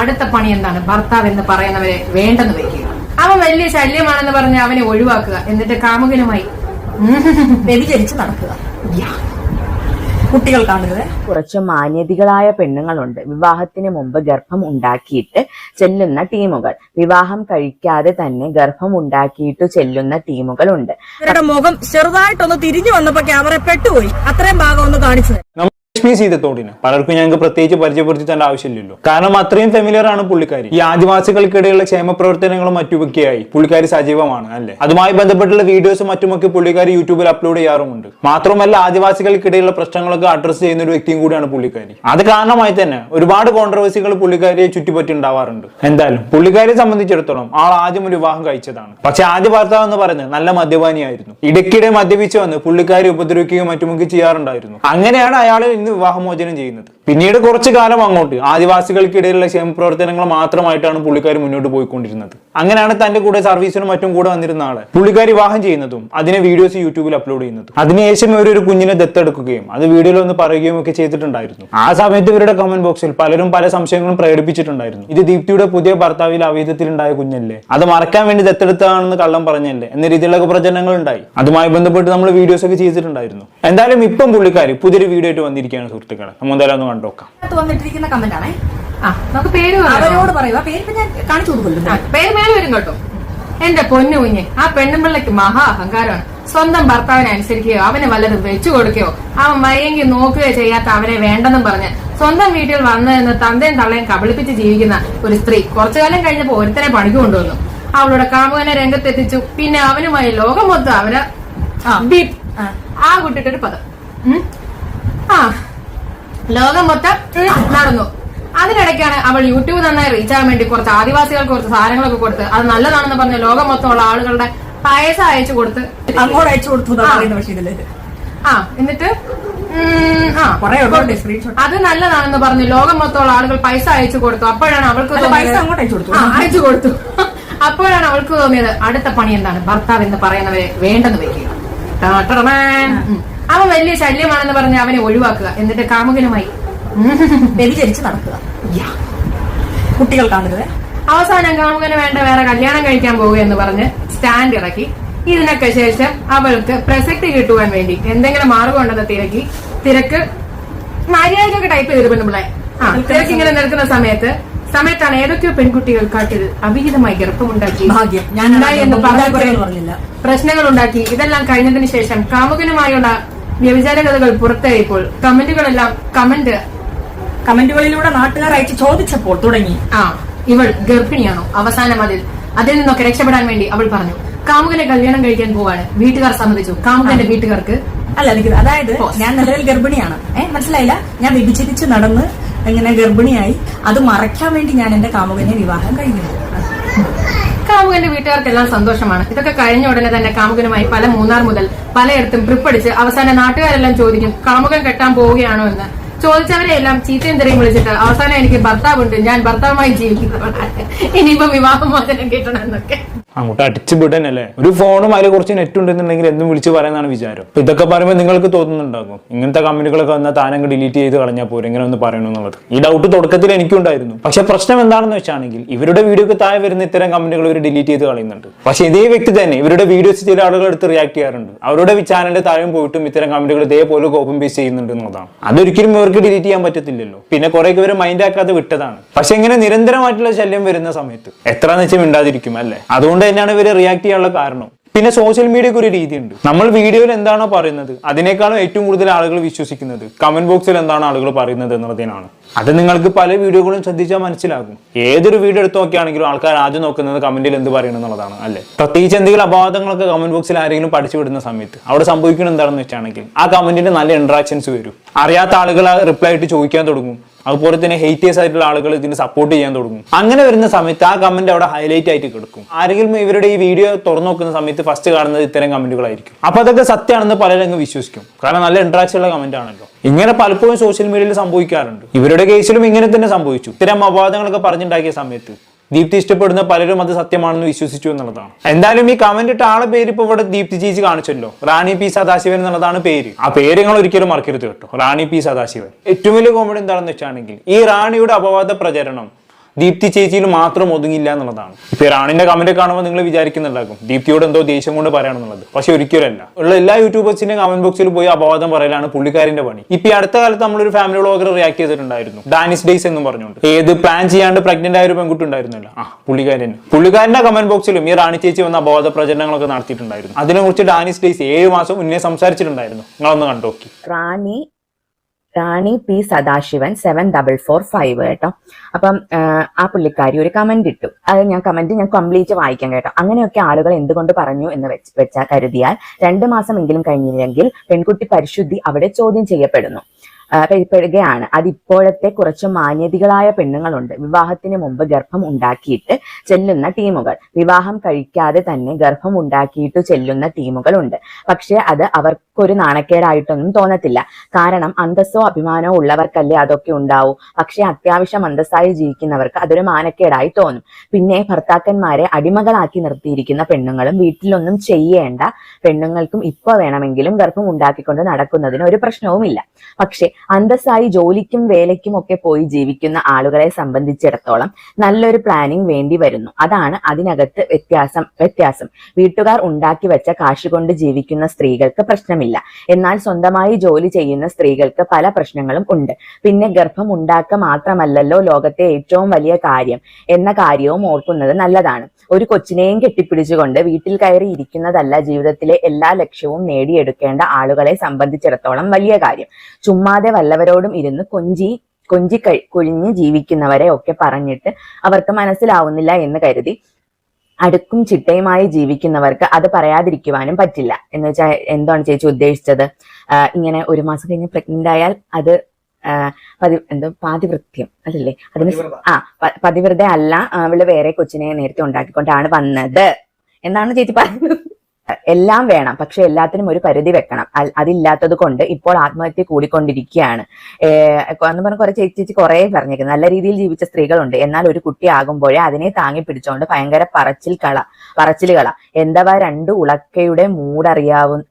അടുത്ത പണി എന്താണ്? ഭർത്താവ് എന്ന് പറയുന്നവരെ വേണ്ടെന്ന് വയ്ക്കുക അവൻ വലിയ ശല്യമാണെന്ന് പറഞ്ഞ് അവനെ ഒഴിവാക്കുക. എന്നിട്ട് കാമുകനുമായി വ്യതിചരിച്ച് നടക്കുക. കുട്ടികൾ കുറച്ച് മാന്യതികളായ പെണ്ണുങ്ങളുണ്ട്. വിവാഹത്തിന് മുമ്പ് ഗർഭം ഉണ്ടാക്കിയിട്ട് ചെല്ലുന്ന ടീമുകൾ. വിവാഹം കഴിക്കാതെ തന്നെ ഗർഭം ഉണ്ടാക്കിയിട്ട് ചെല്ലുന്ന ടീമുകളുണ്ട്. ഇവരുടെ മുഖം ചെറുതായിട്ടൊന്ന് തിരിഞ്ഞു വന്നപ്പോ ക്യാമറ പെട്ടുപോയി. അത്രയും ഭാഗം ഒന്ന് കാണിച്ചത് ലക്ഷ്മി സീതത്തോടിന് പലർക്കും ഞങ്ങൾക്ക് പ്രത്യേകിച്ച് പരിചയപ്പെടുത്തേണ്ട ആവശ്യമില്ലല്ലോ. കാരണം അത്രയും ഫെമിലിയർ ആണ് പുള്ളിക്കാരി. ഈ ആദിവാസികൾക്കിടയിലുള്ള ക്ഷേമ പ്രവർത്തനങ്ങളും മറ്റുമൊക്കെയായി പുള്ളിക്കാരി സജീവമാണ് അല്ലേ? അതുമായി ബന്ധപ്പെട്ടുള്ള വീഡിയോസും മറ്റുമൊക്കെ പുള്ളിക്കാരി യൂട്യൂബിൽ അപ്ലോഡ് ചെയ്യാറുമുണ്ട്. മാത്രമല്ല ആദിവാസികൾക്കിടയിലുള്ള പ്രശ്നങ്ങളൊക്കെ അഡ്രസ് ചെയ്യുന്ന ഒരു വ്യക്തിയും കൂടിയാണ് പുള്ളിക്കാരി. അത് കാരണമായി തന്നെ ഒരുപാട് കോൺട്രവേഴ്സികൾ പുള്ളിക്കാരിയെ ചുറ്റിപ്പറ്റി ഉണ്ടാവാറുണ്ട്. എന്തായാലും പുള്ളിക്കാരിയെ സംബന്ധിച്ചിടത്തോളം ആൾ ആദ്യം ഒരു വിവാഹം കഴിച്ചതാണ്. പക്ഷെ ആദ്യ ഭർത്താവ് എന്ന് പറയുന്നത് നല്ല മദ്യപാനിയായിരുന്നു. ഇടയ്ക്കിടെ മദ്യപിച്ച് വന്ന് പുള്ളിക്കാരി ഉപദ്രവിക്കുകയും മറ്റുമൊക്കെ ചെയ്യാറുണ്ടായിരുന്നു. അങ്ങനെയാണ് അയാൾ ഇന്ന് വിവാഹമോചനം ചെയ്യുന്നത്. പിന്നീട് കുറച്ചു കാലം അങ്ങോട്ട് ആദിവാസികൾക്കിടയിലുള്ള ക്ഷേമ പ്രവർത്തനങ്ങൾ മാത്രമായിട്ടാണ് പുള്ളിക്കാരി മുന്നോട്ട് പോയിക്കൊണ്ടിരുന്നത്. അങ്ങനെയാണ് തന്റെ കൂടെ സർവീസിനും മറ്റും കൂടെ വന്നിരുന്ന ആൾ പുള്ളിക്കാരി വിവാഹം ചെയ്യുന്നതും അതിനെ വീഡിയോസ് യൂട്യൂബിൽ അപ്ലോഡ് ചെയ്യുന്നതും. അതിനുശേഷം ഇവർ ഒരു കുഞ്ഞിനെ ദത്തെടുക്കുകയും അത് വീഡിയോയിൽ ഒന്ന് പറയുകയും ഒക്കെ ചെയ്തിട്ടുണ്ടായിരുന്നു. ആ സമയത്ത് ഇവരുടെ കമന്റ് ബോക്സിൽ പലരും പല സംശയങ്ങളും പ്രകടിപ്പിച്ചിട്ടുണ്ടായിരുന്നു. ഇത് ദീപ്തിയുടെ പുതിയ ഭർത്താവിൽ അവിധത്തിൽ ഉണ്ടായ കുഞ്ഞല്ലേ? അത് മറക്കാൻ വേണ്ടി ദത്തെടുത്തതാണെന്ന് കള്ളം പറഞ്ഞല്ലേ? എന്ന രീതിയിലുള്ള പ്രചരണങ്ങൾ ഉണ്ടായി. അതുമായി ബന്ധപ്പെട്ട് നമ്മൾ വീഡിയോസ് ഒക്കെ ചെയ്തിട്ടുണ്ടായിരുന്നു. എന്തായാലും ഇപ്പം പുള്ളിക്കാർ പുതിയൊരു വീഡിയോ ആയിട്ട് വന്നിരിക്കുകയാണ് സുഹൃത്തുക്കളെ. നമ്മൾ എന്തായാലും ഒന്ന് കണ്ടുനോക്കാം വന്നിട്ടിരിക്കുന്ന കമന്റ് ആണേ. ആ നമുക്ക് പേര് പറയാം. അവരോട് പറയുക പേര് ഞാൻ കാണിച്ചു പേര് മേലെ വരും കേട്ടോ. എന്റെ പൊന്നു കുഞ്ഞ് ആ പെണ്ണുമ്പിള്ളക്ക് മഹാ അഹങ്കാരമാണ്. സ്വന്തം ഭർത്താവിനെ അനുസരിക്കുകയോ അവന് വല്ലതും വെച്ചു കൊടുക്കുകയോ അവൻ വയ്യെങ്കിൽ നോക്കുകയോ ചെയ്യാത്ത അവനെ വേണ്ടെന്നും പറഞ്ഞ് സ്വന്തം വീട്ടിൽ വന്നു എന്ന് തന്തയും തള്ളയും കബളിപ്പിച്ച് ജീവിക്കുന്ന ഒരു സ്ത്രീ കുറച്ചു കാലം കഴിഞ്ഞപ്പോ ഒരുത്തനെ പണിക്ക് കൊണ്ടുവന്നു. അവളുടെ കാമുകനെ രംഗത്തെത്തിച്ചു. പിന്നെ അവനുമായി ലോകം മൊത്തം അവന് ആ. കുട്ടിട്ടൊരു പദം. ആ ലോകം മൊത്തം നടന്നു അതിനിടയ്ക്കാണ് അവൾ യൂട്യൂബ് നന്നായി റീച്ച് ആകാൻ വേണ്ടി കുറച്ച് ആദിവാസികൾക്ക് കുറച്ച് സാധനങ്ങളൊക്കെ കൊടുത്ത് അത് നല്ലതാണെന്ന് പറഞ്ഞ് ലോകം മൊത്തമുള്ള ആളുകളുടെ പായസ അയച്ചു കൊടുത്ത് അങ്ങോട്ട് അയച്ചു കൊടുത്തു ആ. എന്നിട്ട് അത് നല്ലതാണെന്ന് പറഞ്ഞു ലോകം മൊത്തമുള്ള ആളുകൾ പൈസ അയച്ചു കൊടുത്തു. അപ്പോഴാണ് അവൾക്ക് പൈസ അങ്ങോട്ട് അയച്ചു കൊടുത്തു. അയച്ചു കൊടുത്തു. അപ്പോഴാണ് അവൾക്ക് തോന്നിയത് അടുത്ത പണി എന്താണ്? ഭർത്താവ് എന്ന് പറയുന്നവരെ വേണ്ടെന്ന് വെക്കുക. അവൻ വലിയ ശല്യമാണെന്ന് പറഞ്ഞ് അവനെ ഒഴിവാക്കുക. എന്നിട്ട് കാമുകനുമായി വ്യതിചരിച്ച് നടക്കുക. കുട്ടികൾ കാണരുത് അവസാനം കാമുകന് വേണ്ട വേറെ കല്യാണം കഴിക്കാൻ പോകുക എന്ന് പറഞ്ഞ് സ്റ്റാൻഡ് ഇറക്കി. ഇതിനൊക്കെ ശേഷം അവൾക്ക് പ്രസക്തി കിട്ടുവാൻ വേണ്ടി എന്തെങ്കിലും മാർഗം ഉണ്ടെന്ന് തിരക്കി. തിരക്ക് മര്യാദയ്ക്കൊക്കെ ടൈപ്പ് ചെയ്ത് പിള്ളേ. ആ തിരക്ക് ഇങ്ങനെ നിൽക്കുന്ന സമയത്ത് സമയത്താണ് ഏതൊക്കെയോ പെൺകുട്ടികൾ കാട്ടിൽ അവിഹിതമായി ഗർഭമുണ്ടാക്കി. ഭാഗ്യം. ഞാൻ എന്ന് പറഞ്ഞില്ല. പ്രശ്നങ്ങൾ ഉണ്ടാക്കി ഇതെല്ലാം കഴിഞ്ഞതിന് ശേഷം കാമുകനുമായുള്ള വ്യഭിചാര കഥകൾ പുറത്തായപ്പോൾ കമന്റുകളെല്ലാം കമന്റ് കമന്റുകളിലൂടെ നാട്ടുകാർ അയച്ച് ചോദിച്ചപ്പോൾ തുടങ്ങി. ആ ഇവൾ ഗർഭിണിയാണോ? അവസാനം അതിൽ അതിൽ നിന്നൊക്കെ രക്ഷപ്പെടാൻ വേണ്ടി അവൾ പറഞ്ഞു കാമുകനെ കല്യാണം കഴിക്കാൻ പോവാണ്. വീട്ടുകാർ സമ്മതിച്ചു. കാമുകന്റെ വീട്ടുകാർക്ക് അല്ല എനിക്ക് അതായത് ഞാൻ നിലവിൽ ഗർഭിണിയാണ്. ഏഹ് മനസ്സിലായില്ല? ഞാൻ വ്യഭിചരിച്ച് നടന്ന് ഇങ്ങനെ ഗർഭിണിയായി. അത് മറയ്ക്കാൻ വേണ്ടി ഞാൻ എന്റെ കാമുകനെ വിവാഹം കഴിഞ്ഞു. കാമുകന്റെ വീട്ടുകാർക്കെല്ലാം സന്തോഷമാണ്. ഇതൊക്കെ കഴിഞ്ഞ ഉടനെ തന്നെ കാമുകനുമായി പല മൂന്നാർ മുതൽ പലയിടത്തും ട്രിപ്പടിച്ച് അവസാന നാട്ടുകാരെല്ലാം ചോദിക്കും കാമുകൻ കെട്ടാൻ പോവുകയാണോ എന്ന്? ചോദിച്ചവരെ എല്ലാം ചീത്തയും തിരയും വിളിച്ചിട്ട് അവസാനം എനിക്ക് ഭർത്താവുണ്ട് ഞാൻ ഭർത്താവുമായി ജീവിക്കുന്നവരാണ് ഇനിയിപ്പോ വിവാഹമോചനം കിട്ടണം എന്നൊക്കെ. അങ്ങോട്ട്. അടിച്ചു അല്ലേ ഒരു ഫോണും അതിൽ കുറച്ച് നെറ്റ് ഉണ്ടെന്നുണ്ടെങ്കിൽ എന്തും വിളിച്ച് പറയാനാണ് വിചാരം. അപ്പൊ ഇതൊക്കെ പറയുമ്പോൾ നിങ്ങൾക്ക് തോന്നുന്നുണ്ടാകും. ഇങ്ങനത്തെ കമന്റുകളൊക്കെ വന്നാൽ താനങ്ങ് ഡിലീറ്റ് ചെയ്ത് കളഞ്ഞാൽ പോരെ ഇങ്ങനെ ഒന്ന് പറയണു എന്നുള്ളത്. ഈ ഡൗട്ട് തുടക്കത്തിൽ എനിക്കുണ്ടായിരുന്നു പക്ഷെ പ്രശ്നം എന്താണെന്ന് വെച്ചാണെങ്കിൽ ഇവരുടെ വീഡിയോക്ക് താഴെ വരുന്ന ഇത്തരം കമന്റുകൾ ഇവർ ഡിലീറ്റ് ചെയ്ത് കളയുന്നുണ്ട്. പക്ഷെ ഇതേ വ്യക്തി തന്നെ ഇവരുടെ വീഡിയോസ് ചില ആളുകൾ എടുത്ത് റിയാക്ട് ചെയ്യാറുണ്ട്. അവരുടെ ചാനലിന്റെ താഴെ പോയിട്ടും ഇത്തരം കമന്റുകൾ ഇതേപോലെ കോപ്പും പേസ്റ്റ് ചെയ്യുന്നുണ്ട് എന്നുള്ളതാണ്. അതൊരിക്കലും ഇവർക്ക് ഡിലീറ്റ് ചെയ്യാൻ പറ്റത്തില്ലല്ലോ. പിന്നെ കുറെ ഇവർ മൈൻഡ് ആക്കാതെ വിട്ടതാണ്. പക്ഷെ ഇങ്ങനെ നിരന്തരമായിട്ടുള്ള ശല്യം വരുന്ന സമയത്ത് എത്ര വെച്ചാൽ ഉണ്ടാതിരിക്കും അല്ലേ? അതുകൊണ്ട് തന്നെയാണ് ഇവർ റിയാക്ട് ചെയ്യാനുള്ള കാരണം. പിന്നെ സോഷ്യൽ മീഡിയക്ക് ഒരു രീതിയുണ്ട്. നമ്മൾ വീഡിയോയിൽ എന്താണോ പറയുന്നത് അതിനേക്കാളും ഏറ്റവും കൂടുതൽ ആളുകൾ വിശ്വസിക്കുന്നത് കമന്റ് ബോക്സിൽ എന്താണ് ആളുകൾ പറയുന്നത് എന്നുള്ളതിനാണ്. അത് നിങ്ങൾക്ക് പല വീഡിയോകളും ശ്രദ്ധിച്ചാൽ മനസ്സിലാകും. ഏതൊരു വീഡിയോ എടുത്ത് നോക്കുകയാണെങ്കിലും ആൾക്കാർ ആദ്യം നോക്കുന്നത് കമന്റിൽ എന്ത് പറയണം എന്നുള്ളതാണ് അല്ലേ? പ്രത്യേകിച്ച് എന്തെങ്കിലും അപവാദങ്ങളൊക്കെ കമന്റ് ബോക്സിൽ ആരെങ്കിലും പഠിച്ചു വിടുന്ന സമയത്ത് അവിടെ സംഭവിക്കുന്നത് എന്താണെന്ന് വെച്ചാണെങ്കിൽ ആ കമന്റിന് നല്ല ഇൻട്രാക്ഷൻസ് വരും. അറിയാത്ത ആളുകൾ റിപ്ലൈ ആയിട്ട് ചോദിക്കാൻ തുടങ്ങും. അതുപോലെ തന്നെ ഹെയ്റ്റേഴ്സ് ആയിട്ടുള്ള ആളുകൾ ഇതിന് സപ്പോർട്ട് ചെയ്യാൻ തുടങ്ങും. അങ്ങനെ വരുന്ന സമയത്ത് ആ കമന്റ് അവിടെ ഹൈലൈറ്റ് ആയിട്ട് കിടക്കും. ആരെങ്കിലും ഇവരുടെ ഈ വീഡിയോ തുറന്നു നോക്കുന്ന സമയത്ത് ഫസ്റ്റ് കാണുന്നത് ഇത്തരം കമന്റുകളായിരിക്കും അപ്പൊ അതൊക്കെ സത്യമാണെന്ന് പലരും വിശ്വസിക്കും. കാരണം നല്ല ഇൻട്രാക്ഷൻ ഉള്ള കമന്റ് ആണല്ലോ. ഇങ്ങനെ പലപ്പോഴും സോഷ്യൽ മീഡിയയിൽ സംഭവിക്കാറുണ്ട്. ഇവരുടെ കേസിലും ഇങ്ങനെ തന്നെ സംഭവിച്ചു. ഇത്തരം അപവാദങ്ങളൊക്കെ പറഞ്ഞുണ്ടാക്കിയ സമയത്ത് ദീപ്തി ഇഷ്ടപ്പെടുന്ന പലരും അത് സത്യമാണെന്ന് വിശ്വസിച്ചു എന്നുള്ളതാണ്. എന്തായാലും ഈ കമന്റ് ഇട്ട ആളെ പേര് ഇപ്പൊ ഇവിടെ ദീപ്തി ചേച്ചി കാണിച്ചല്ലോ. റാണി പി സദാശിവൻ എന്നുള്ളതാണ് പേര്. ആ പേര് നിങ്ങൾ ഒരിക്കലും മറക്കരുത് കേട്ടോ. റാണി പി സദാശിവൻ. ഏറ്റവും വലിയ കോമഡി എന്താണെന്ന് വെച്ചാണെങ്കിൽ ഈ റാണിയുടെ അപവാദ പ്രചരണം ദീപ്തി ചേച്ചിയിൽ മാത്രം ഒതുങ്ങില്ല എന്നുള്ളതാണ്. ഇപ്പൊ റാണിന്റെ കമന്റ് കാണുമ്പോൾ നിങ്ങൾ വിചാരിക്കുന്നുണ്ടാകും. ദീപ്തിയോട് എന്തോ ദേഷ്യം കൊണ്ട് പറയാണെന്നുള്ളത് പക്ഷെ ഒരിക്കലല്ല ഉള്ള എല്ലാ യൂട്യൂബേഴ്സിന്റെ കമന്റ് ബോക്സിൽ പോയി അപവാദം പറയലാണ് പുള്ളിക്കാരന്റെ പണി. ഇപ്പൊ അടുത്ത കാലത്ത് നമ്മളൊരു ഫാമിലി വ്ളോഗർ റിയാക്ട് ചെയ്തിട്ടുണ്ടായിരുന്നു. ഡാനിസ് ഡേയ്സ് എന്ന് പറഞ്ഞുകൊണ്ട്. ഏത് പ്ലാൻ ചെയ്യാണ്ട് പ്രഗ്നന്റ് ആയ ഒരു പെൺകുട്ടി ഉണ്ടായിരുന്നില്ല. ആ പുള്ളിക്കാരൻ പുള്ളിക്കാരന്റെ കമന്റ് ബോക്സിലും ഈ റാണി ചേച്ചി വന്ന അപവാദ പ്രചരണങ്ങളൊക്കെ നടത്തിയിട്ടുണ്ടായിരുന്നു. അതിനെക്കുറിച്ച് ഡാനിസ് ഡേയ്സ് ഏഴ് മാസം മുന്നേ സംസാരിച്ചിട്ടുണ്ടായിരുന്നു. നിങ്ങളൊന്ന് കണ്ടോക്കി Rani Rani P Sadasivan seven double four five കേട്ടോ. അപ്പം ആ, പുള്ളിക്കാരി ഒരു കമന്റ് ഇട്ടു. അത് ഞാൻ കമന്റ് ഞാൻ കംപ്ലീറ്റ് വായിക്കാം കേട്ടോ. അങ്ങനെയൊക്കെ ആളുകൾ എന്തുകൊണ്ട് പറഞ്ഞു എന്ന് വെച്ച് വെച്ചാൽ കരുതിയാൽ രണ്ട് മാസമെങ്കിലും കഴിഞ്ഞില്ലെങ്കിൽ പെൺകുട്ടി പരിശുദ്ധി അവിടെ ചോദ്യം ചെയ്യപ്പെടുന്നു. ആ, അതിപ്പോഴത്തെ കുറച്ച് മാന്യതികളായ പെണ്ണുങ്ങളുണ്ട്. വിവാഹത്തിന് മുമ്പ് ഗർഭം ഉണ്ടാക്കിയിട്ട് ചെല്ലുന്ന ടീമുകൾ. വിവാഹം കഴിക്കാതെ തന്നെ ഗർഭം ഉണ്ടാക്കിയിട്ട് ചെല്ലുന്ന ടീമുകളുണ്ട്. പക്ഷെ അത് അവർക്കൊരു നാണക്കേടായിട്ടൊന്നും തോന്നത്തില്ല. കാരണം അന്തസ്സോ അഭിമാനമോ ഉള്ളവർക്കല്ലേ അതൊക്കെ ഉണ്ടാവൂ. പക്ഷെ അത്യാവശ്യം അന്തസ്സായി ജീവിക്കുന്നവർക്ക് അതൊരു മാനക്കേടായി തോന്നും. പിന്നെ ഭർത്താക്കന്മാരെ അടിമകളാക്കി നിർത്തിയിരിക്കുന്ന പെണ്ണുങ്ങളും വീട്ടിലൊന്നും ചെയ്യേണ്ട പെണ്ണുങ്ങൾക്കും ഇപ്പൊ വേണമെങ്കിലും ഗർഭം ഉണ്ടാക്കിക്കൊണ്ട് നടക്കുന്നതിന് ഒരു പ്രശ്നവുമില്ല. പക്ഷെ അന്തസ്സായി ജോലിക്കും വേലയ്ക്കും ഒക്കെ പോയി ജീവിക്കുന്ന ആളുകളെ സംബന്ധിച്ചിടത്തോളം നല്ലൊരു പ്ലാനിങ് വേണ്ടി വരുന്നു. അതാണ് അതിനകത്ത് വ്യത്യാസം വ്യത്യാസം. വീട്ടുകാർ ഉണ്ടാക്കി വെച്ച കാശ് കൊണ്ട് ജീവിക്കുന്ന സ്ത്രീകൾക്ക് പ്രശ്നമില്ല. എന്നാൽ സ്വന്തമായി ജോലി ചെയ്യുന്ന സ്ത്രീകൾക്ക് പല പ്രശ്നങ്ങളും ഉണ്ട്. പിന്നെ ഗർഭം ഉണ്ടാക്കുക മാത്രമല്ലല്ലോ ലോകത്തെ ഏറ്റവും വലിയ കാര്യം എന്ന കാര്യവും ഓർക്കുന്നത് നല്ലതാണ്. ഒരു കൊച്ചിനെയും കെട്ടിപ്പിടിച്ചുകൊണ്ട് വീട്ടിൽ കയറി ഇരിക്കുന്നതല്ല ജീവിതത്തിലെ എല്ലാ ലക്ഷ്യവും നേടിയെടുക്കേണ്ട ആളുകളെ സംബന്ധിച്ചിടത്തോളം വലിയ കാര്യം. ചുമ്മാതെ വല്ലവരോടും ഇരുന്ന് കൊഞ്ചി കൊഞ്ചി കഴി കുഴിഞ്ഞ് ജീവിക്കുന്നവരെ ഒക്കെ പറഞ്ഞിട്ട് അവർക്ക് മനസ്സിലാവുന്നില്ല എന്ന് കരുതി അടുക്കും ചിട്ടയുമായി ജീവിക്കുന്നവർക്ക് അത് പറയാതിരിക്കുവാനും പറ്റില്ല. എന്ന് വെച്ചാൽ എന്താണ് ചേച്ചി ഉദ്ദേശിച്ചത്? ഇങ്ങനെ ഒരു മാസം കഴിഞ്ഞ് പ്രഗ്നന്റ് ആയാൽ അത് പതി എന്തോ പാതിവൃത്യം അതല്ലേ അതിന് ആ പതിവ്രത അല്ല അവൾ വേറെ കൊച്ചിനെ നേരത്തെ ഉണ്ടാക്കിക്കൊണ്ടാണ് വന്നത്. എന്നാണ് ചേച്ചി പറയുന്നത്. എല്ലാം വേണം. പക്ഷെ എല്ലാത്തിനും ഒരു പരിധി വെക്കണം. അതില്ലാത്തത് കൊണ്ട് ഇപ്പോൾ ആത്മഹത്യ കൂടിക്കൊണ്ടിരിക്കുകയാണ്. എന്ന് പറഞ്ഞ കുറെ ചേച്ചി ചേച്ചി കുറെ പറഞ്ഞിരിക്കുന്നത് നല്ല രീതിയിൽ ജീവിച്ച സ്ത്രീകളുണ്ട്. എന്നാൽ ഒരു കുട്ടി ആകുമ്പോഴേ അതിനെ താങ്ങി പിടിച്ചുകൊണ്ട് ഭയങ്കര പറച്ചിൽ കള പറച്ചിലുകള എന്താ രണ്ട് ഉളക്കയുടെ മൂഡ്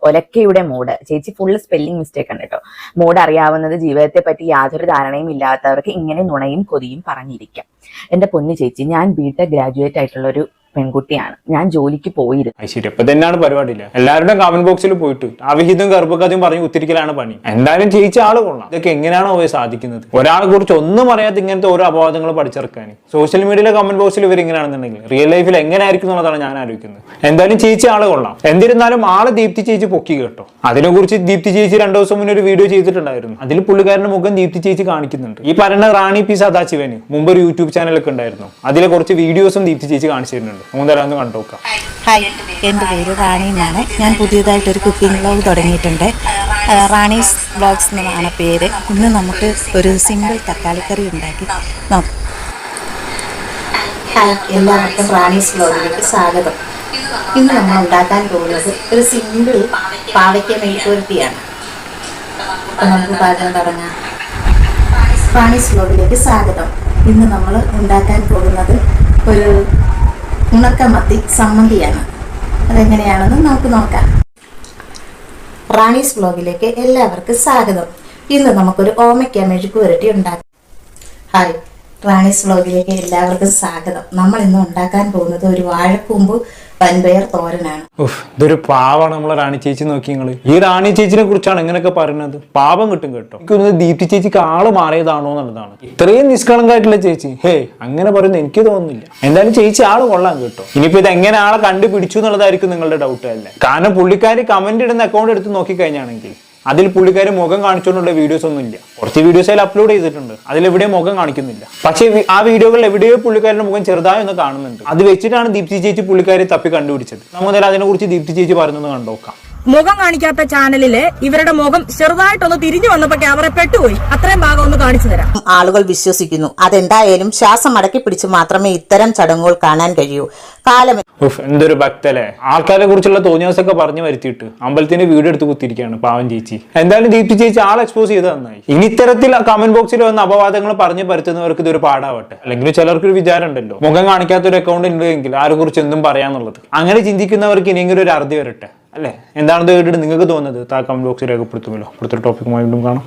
ഒലക്കയുടെ മൂഡ് ചേച്ചി ഫുൾ സ്പെല്ലിംഗ് മിസ്റ്റേക്ക് ആണ് കേട്ടോ. മൂഡ് അറിയാവുന്നത് ജീവിതത്തെ പറ്റി യാതൊരു ധാരണയും ഇല്ലാത്തവർക്ക് ഇങ്ങനെ നുണയും കൊതിയും പറഞ്ഞിരിക്കാം. എന്റെ പൊന്നു ചേച്ചി ഞാൻ ബിടെക് ഗ്രാജുവേറ്റ് ആയിട്ടുള്ള ഒരു പെൺകുട്ടിയാണ്. ഞാൻ ജോലിക്ക് പോയിരുന്നു. ശരി. അപ്പൊ തന്നെയാണ് പരിപാടിയില്ല എല്ലാവരുടെയും കമന്റ് ബോക്സിൽ പോയിട്ട്. അവിഹിതം ഗർഭകഥയും പറഞ്ഞു ഉത്തിരിക്കലാണ് പണി. എന്തായാലും ജയിച്ച ആൾ കൊള്ളാം. ഇതൊക്കെ എങ്ങനെയാണോ അവയെ സാധിക്കുന്നത്? ഒരാളെ കുറിച്ച് ഒന്നും അറിയാത്ത ഇങ്ങനത്തെ ഓരോ അപവാദങ്ങൾ പഠിച്ചെടുക്കാൻ സോഷ്യൽ മീഡിയയിലെ കമന്റ് ബോക്സിൽ ഇവർ ഇങ്ങനെയാണെന്നുണ്ടെങ്കിൽ റിയൽ ലൈഫിൽ എങ്ങനെയായിരിക്കും എന്നുള്ളതാണ് ഞാൻ ആലോചിക്കുന്നത്. എന്തായാലും ചേച്ചി ആൾ കൊള്ളാം. എന്നിരുന്നാലും ആളെ ദീപ്തി ചേച്ചി പൊക്കി കേട്ടോ. അതിനെ കുറിച്ച് ദീപ്തി ചേച്ചി രണ്ടു ദിവസം മുന്നേ ഒരു വീഡിയോ ചെയ്തിട്ടുണ്ടായിരുന്നു. അതിൽ പുള്ളിക്കാരന്റെ മുഖം ദീപ്തി ചേച്ചി കാണിക്കുന്നുണ്ട്. ഈ പറയുന്ന റാണി പി സദാശിവന് മുമ്പ് ഒരു യൂട്യൂബ് ചാനലൊക്കെ ഉണ്ടായിരുന്നു. അതിലെ കുറച്ച് വീഡിയോസും ദീപ്തി ചേച്ചി കാണിച്ചു തരുന്നുണ്ട് മൂന്നേരം ഒന്ന് കണ്ടോക്കാം ഹായ് എന്റെ പേര് റാണി എന്നാണ്. ഞാൻ പുതിയതായിട്ടൊരു കുക്കിംഗ് വ്ലോഗ് തുടങ്ങിയിട്ടുണ്ട്. റാണീസ് വ്ലോഗ്സ് എന്നാണ് പേര്. ഇന്ന് നമുക്ക് ഒരു സിമ്പിൾ തക്കാളിക്കറി ഉണ്ടാക്കി നോക്കാം. ഹായ് എല്ലാവർക്കും റാണീസ് വ്ലോഗിലേക്ക് സ്വാഗതം. ഇന്ന് നമ്മൾ ഉണ്ടാക്കാൻ പോകുന്നത് ഒരു സിമ്പിൾ പാവയ്ക്ക മെഴുക്കുവരട്ടിയാണ് അപ്പം നമുക്ക് പാചകം തുടങ്ങാം. റാണീസ് വ്ലോഗിലേക്ക് സ്വാഗതം. ഇന്ന് നമ്മൾ ഉണ്ടാക്കാൻ പോകുന്നത് ഒരു ഉണക്കമത്തി സമ്മന്തിയാണ് അതെങ്ങനെയാണെന്ന് നമുക്ക് നോക്കാം. റാണീസ് വ്ലോഗിലേക്ക് എല്ലാവർക്കും സ്വാഗതം. ഇന്ന് നമുക്കൊരു ഓമയ്ക്ക മെഴുക്ക് പുരട്ടി ഉണ്ടാക്കാം. ഹായ് റാണീസ് വ്ലോഗിലേക്ക് എല്ലാവർക്കും സ്വാഗതം. നമ്മൾ ഇന്ന് ഉണ്ടാക്കാൻ പോകുന്നത് ഒരു വാഴക്കൂമ്പ് വൻപയർ തോരനാണ്. ഇതൊരു പാവാണ് നമ്മളെ റാണി ചേച്ചി നോക്കി നിങ്ങൾ. ഈ റാണി ചേച്ചിനെ കുറിച്ചാണ് ഇങ്ങനെയൊക്കെ പറയുന്നത്. പാപം കിട്ടും കേട്ടോ. എനിക്ക് ദീപ്തി ചേച്ചിക്ക് ആൾ മാറിയതാണോ എന്നുള്ളതാണ്. ഇത്രയും നിഷ്കളങ്കായിട്ടുള്ള ചേച്ചി. ഹേ അങ്ങനെ പറയുന്നത് എനിക്ക് തോന്നുന്നില്ല. എന്തായാലും ചേച്ചി ആൾ കൊള്ളാം കേട്ടോ. ഇനിയിപ്പോ ഇത് എങ്ങനെ ആളെ കണ്ടുപിടിച്ചു എന്നുള്ളതായിരിക്കും നിങ്ങളുടെ ഡൗട്ട് അല്ലേ? കാരണം പുള്ളിക്കാരി കമന്റ് ഇടുന്ന അക്കൗണ്ട് എടുത്ത് നോക്കിക്കഴിഞ്ഞാണെങ്കിൽ അതിൽ പുള്ളിക്കാർ മുഖം കാണിച്ചുകൊണ്ടുള്ള വീഡിയോസ് ഒന്നും ഇല്ല. കുറച്ച് വീഡിയോസ് അതിൽ അപ്ലോഡ് ചെയ്തിട്ടുണ്ട്. അതിൽ എവിടെ മുഖം കാണിക്കുന്നില്ല. പക്ഷേ ആ വീഡിയോകളിൽ എവിടെയോ പുള്ളിക്കാരുടെ മുഖം ചെറുതായി ഒന്ന് കാണുന്നുണ്ട്. അത് വെച്ചിട്ടാണ് ദീപ്തി ചേച്ചി പുള്ളിക്കാരെ തപ്പി കണ്ടുപിടിച്ചത്. നമുക്ക് അതിനെ കുറിച്ച് ദീപ്തി ചേച്ചി പറയുന്നത് കണ്ടോക്കാം. മുഖം കാണിക്കാത്ത ചാനലിൽ ഇവരുടെ മുഖം ചെറുതായിട്ടൊന്ന് തിരിഞ്ഞു വന്നപ്പോ ക്യാമറ പെട്ടുപോയി. അത്രയും ഭാഗം ഒന്ന് കാണിച്ചു തരാം. ആളുകൾ വിശ്വസിക്കുന്നു. അതെന്തായാലും ശ്വാസം അടക്കി പിടിച്ച് മാത്രമേ ഇത്തരം ചടങ്ങുകൾ കാണാൻ കഴിയൂ. കാലം ഉഫ് എന്തൊരു ഭക്തല്ലേ. ആൾക്കാരെ കുറിച്ചുള്ള തോന്നിയാസൊക്കെ പറഞ്ഞു വരുത്തിയിട്ട് അമ്പലത്തിന്റെ വീട് എടുത്ത് കുത്തിരിക്കുകയാണ് പാവം ചേച്ചി. എന്തായാലും ദീപ്തി ചേച്ചി ആൾ എക്സ്പോസ് ചെയ്ത് നന്നായി. ഇനി ഇത്തരത്തിൽ കമന്റ് ബോക്സിൽ വന്ന അപവാദങ്ങൾ പറഞ്ഞു പരത്തുന്നവർക്ക് ഇതൊരു പാടാവട്ടെ. അല്ലെങ്കിൽ ചിലർക്ക് ഒരു വിചാരം ഉണ്ടല്ലോ. മുഖം കാണിക്കാത്ത ഒരു അക്കൗണ്ട് ഉണ്ടെങ്കിൽ ആരെ കുറിച്ച് എന്തും പറയാന്നുള്ളത്. അങ്ങനെ ചിന്തിക്കുന്നവർക്ക് ഇനിയെങ്കിലും ഒരു അറുതി വരട്ടെ. അല്ലേ? എന്താണെന്ന് കേട്ടിട്ട് നിങ്ങൾക്ക് തോന്നുന്നത്? താ കമന്റ് ബോക്സിൽ രേഖപ്പെടുത്തുമല്ലോ. അടുത്തൊരു ടോപ്പിക്കുമായി വീണ്ടും കാണാം.